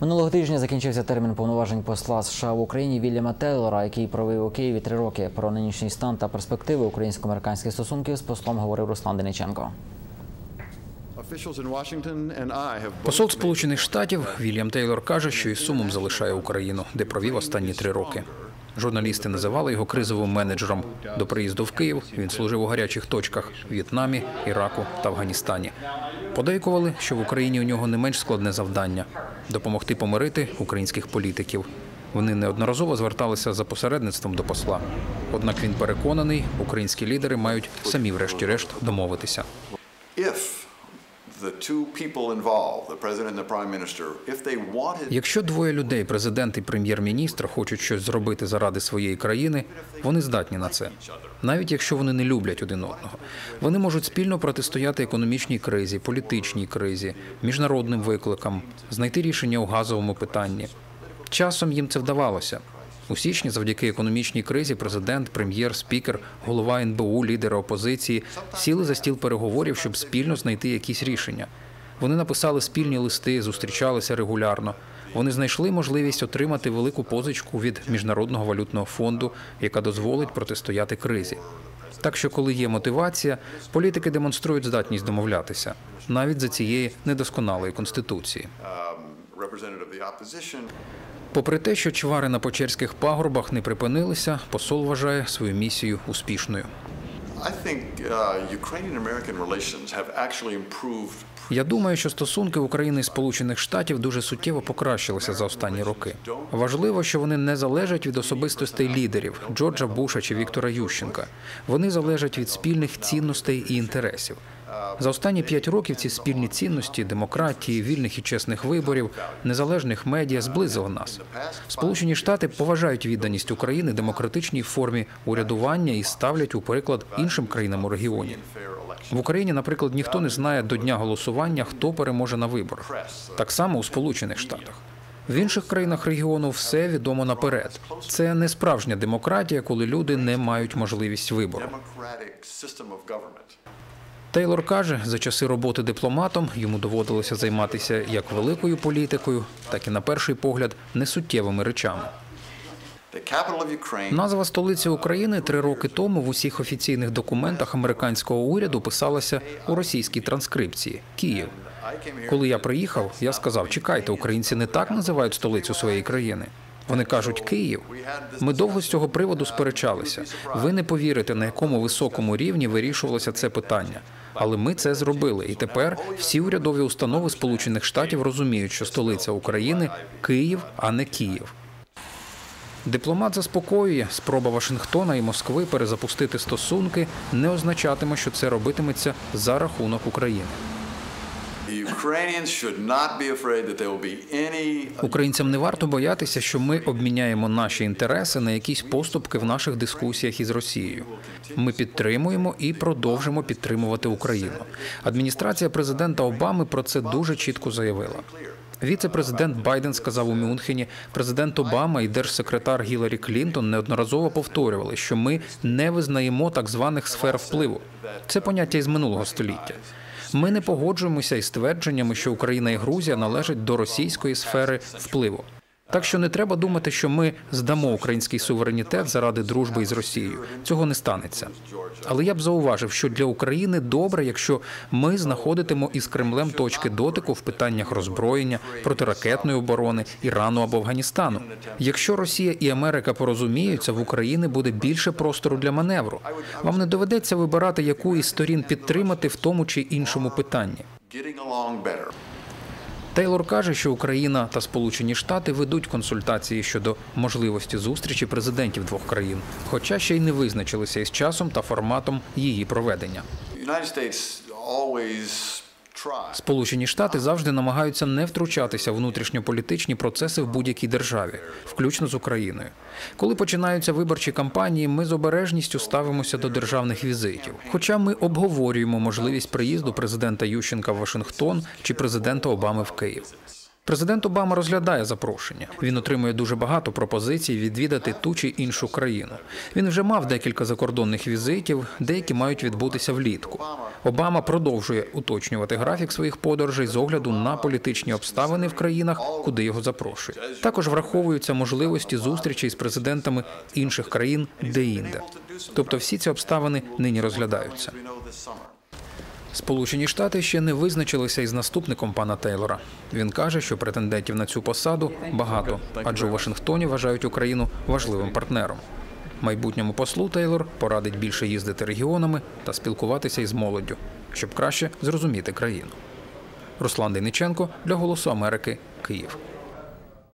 Минулого тижня закінчився термін повноважень посла США в Україні Вільяма Тейлора, який провів у Києві три роки. Про нинішній стан та перспективи українсько-американських стосунків з послом говорив Руслан Дениченко. Посол Сполучених Штатів Вільям Тейлор каже, що із сумом залишає Україну, де провів останні три роки. Журналісти називали його кризовим менеджером. До приїзду в Київ він служив у гарячих точках В'єтнамі, Іраку та Афганістані. Подейкували, що в Україні у нього не менш складне завдання допомогти помирити українських політиків. Вони неодноразово зверталися за посередництвом до посла. Однак він переконаний, українські лідери мають самі, врешті-решт, домовитися. Якщо двоє людей, президент і прем'єр-міністр, хочуть щось зробити заради своєї країни, вони здатні на це. Навіть якщо вони не люблять один одного, вони можуть спільно протистояти економічній кризі, політичній кризі, міжнародним викликам, знайти рішення у газовому питанні. Часом їм це вдавалося. У січні, завдяки економічній кризі, президент, прем'єр, спікер, голова НБУ, лідери опозиції сіли за стіл переговорів, щоб спільно знайти якісь рішення. Вони написали спільні листи, зустрічалися регулярно. Вони знайшли можливість отримати велику позичку від міжнародного валютного фонду, яка дозволить протистояти кризі. Так що, коли є мотивація, політики демонструють здатність домовлятися навіть за цієї недосконалої конституції. Попри те, що чвари на Почерських пагорбах не припинилися, посол вважає свою місію успішною. Uh, Я думаю, що стосунки України і Сполучених Штатів дуже суттєво покращилися за останні роки. Важливо, що вони не залежать від особистостей лідерів Джорджа Буша чи Віктора Ющенка. Вони залежать від спільних цінностей і інтересів. За останні п'ять років ці спільні цінності демократії, вільних і чесних виборів, незалежних медіа зблизили нас. Сполучені Штати поважають відданість України демократичній формі урядування і ставлять у приклад іншим країнам у регіоні. В Україні, наприклад, ніхто не знає до дня голосування, хто переможе на виборах. Так само у Сполучених Штатах. В інших країнах регіону все відомо наперед. Це не справжня демократія, коли люди не мають можливість вибору. Тейлор каже, за часи роботи дипломатом йому доводилося займатися як великою політикою, так і на перший погляд несуттєвими речами. Назва столиці України три роки тому в усіх офіційних документах американського уряду писалася у російській транскрипції Київ. Коли я приїхав, я сказав: чекайте, українці не так називають столицю своєї країни. Вони кажуть Київ. Ми довго з цього приводу сперечалися. Ви не повірите, на якому високому рівні вирішувалося це питання. Але ми це зробили, і тепер всі урядові установи Сполучених Штатів розуміють, що столиця України Київ, а не Київ. Дипломат заспокоює, спроба Вашингтона і Москви перезапустити стосунки не означатиме, що це робитиметься за рахунок України. Українцям не варто боятися, що ми обміняємо наші інтереси на якісь поступки в наших дискусіях із Росією. Ми підтримуємо і продовжимо підтримувати Україну. Адміністрація президента Обами про це дуже чітко заявила. Віце-президент Байден сказав у Мюнхені, президент Обама і держсекретар Гіларі Клінтон неодноразово повторювали, що ми не визнаємо так званих сфер впливу. Це поняття із минулого століття. Ми не погоджуємося із твердженнями, що Україна і Грузія належать до російської сфери впливу. Так що не треба думати, що ми здамо український суверенітет заради дружби із Росією. Цього не станеться. Але я б зауважив, що для України добре, якщо ми знаходитимо із Кремлем точки дотику в питаннях роззброєння, протиракетної оборони, Ірану або Афганістану. Якщо Росія і Америка порозуміються, в Україні буде більше простору для маневру. Вам не доведеться вибирати, яку із сторін підтримати в тому чи іншому питанні. Тейлор каже, що Україна та Сполучені Штати ведуть консультації щодо можливості зустрічі президентів двох країн, хоча ще й не визначилися із часом та форматом її проведення. Сполучені Штати завжди намагаються не втручатися в внутрішньополітичні процеси в будь-якій державі, включно з Україною. Коли починаються виборчі кампанії, ми з обережністю ставимося до державних візитів. Хоча ми обговорюємо можливість приїзду президента Ющенка в Вашингтон чи президента Обами в Київ. Президент Обама розглядає запрошення. Він отримує дуже багато пропозицій відвідати ту чи іншу країну. Він вже мав декілька закордонних візитів, деякі мають відбутися влітку. Обама продовжує уточнювати графік своїх подорожей з огляду на політичні обставини в країнах, куди його запрошують. Також враховуються можливості зустрічей з президентами інших країн де-інде. Тобто всі ці обставини нині розглядаються. Сполучені Штати ще не визначилися із наступником пана Тейлора. Він каже, що претендентів на цю посаду багато, адже у Вашингтоні вважають Україну важливим партнером. Майбутньому послу Тейлор порадить більше їздити регіонами та спілкуватися із молоддю, щоб краще зрозуміти країну. Руслан Дейниченко для Голосу Америки, Київ.